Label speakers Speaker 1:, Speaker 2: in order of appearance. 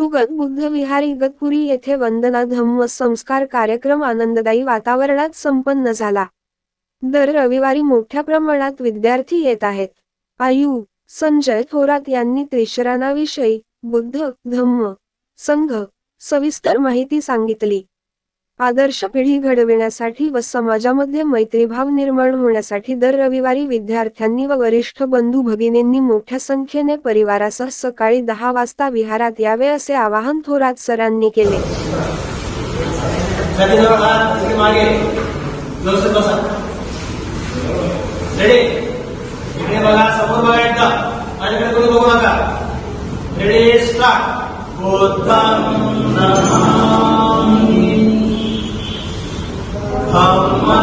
Speaker 1: सुगत बुद्ध विहार इगतपुरी येथे वंदना धम्म संस्कार कार्यक्रम आनंददायी वातावरणात संपन्न झाला. दर रविवारी मोठ्या प्रमाणात विद्यार्थी येत आहेत. आयु संजय थोरात यांनी त्रिशरानाविषयी बुद्ध धम्म संघ सविस्तर माहिती सांगितली. आदर्श पिढी घडविण्यासाठी व समाजामध्ये मैत्रीभाव निर्माण होण्यासाठी दर रविवारी विद्यार्थ्यांनी व वरिष्ठ बंधू भगिनींनी मोठ्या संख्येने परिवारासह सकाळी दहा वाजता विहारात यावे असे आवाहन थोरात सरांनी केले.
Speaker 2: छातीजवळ